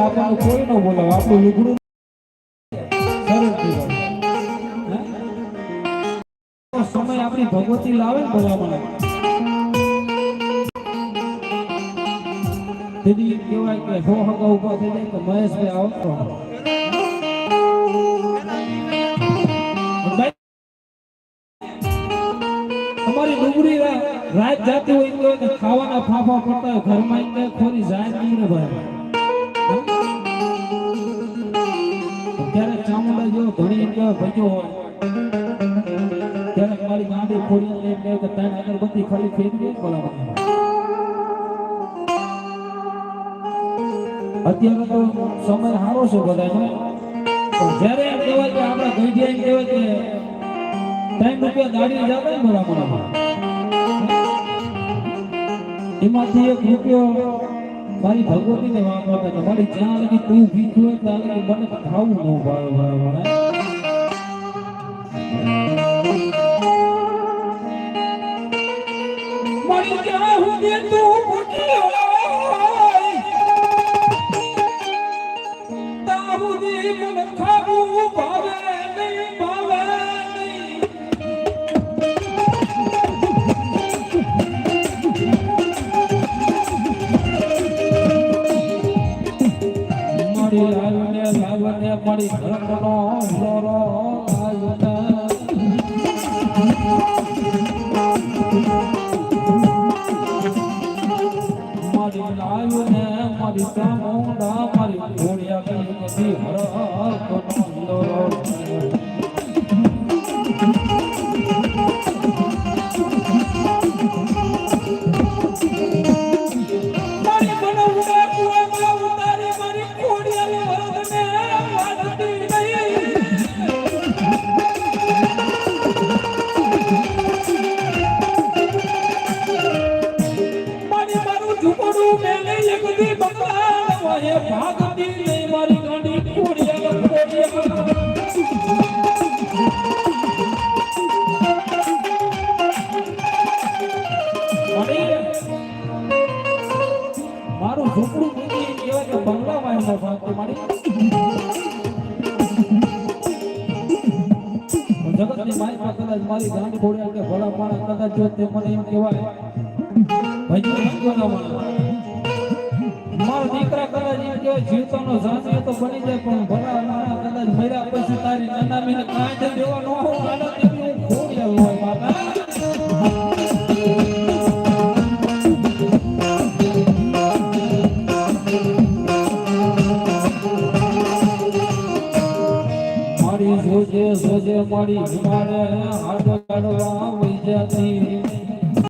આપણને કોઈ ન બોલાવે સમય આપણી ભગવતી લાવે ને ભલામણ. દીદી કહેવાય કે હો હગા ઊભા થઈ જાય તો મહેશભાઈ આવતો. તમારી ડુંગળી રાત જાતી હોય તો ખાવાના ફાફા પડતા ઘરમાં એક ખોરી જાય નહીં ને ભાઈ. ત્યારે ચામુંડા જેવો ઘણી એમ ભજ્યો હોય. ત્યારે મારી ગાંધી ખોરી કહે કે તને અગરબત્તી ખાલી ફેરવી દે અત્યારે તો સમય સારો છે પણ જ્યારે એમ કહેવાય કે આપણે ગઈઢિયા એમ કહેવાય કે ત્રણ રૂપિયા દાડી જતા ને બધા એમાંથી એક રૂપિયો મારી ભગવતીને વાંકો હતા કે મારી જ્યાં લગી તું ભીખું હોય ત્યાં લગી મને ખાવું ન ભાવે ભાવે મારી જ્યાં સુધી તું મારી ધર્મનો લોરો લાવને મારી લાવને મારી ચામુંડા મારી ઘોડિયા કઈ નથી ઝૂંપડું મેલે લગદી બકરા વાહે ભાગતી નહીં મારી ગાડી કોડિયા કોડિયા મારું ઝૂંપડું મૂકી કહેવાય કે બંગલામાં એનો ભાગ મારી. જગતની માયમાં કદાચ મારી ગાંડ ખોડ્યા કે ભલા માણસ કદાચ જો તે મને એમ કહેવાય. ભાઈ જીવો મારો દીકરા કદાચ જીવતાનો સાથી તો બની જાય, પણ ભલા માણસ કદાચ મારી હિમાલય હાથ કાઢવા વઈ જતી.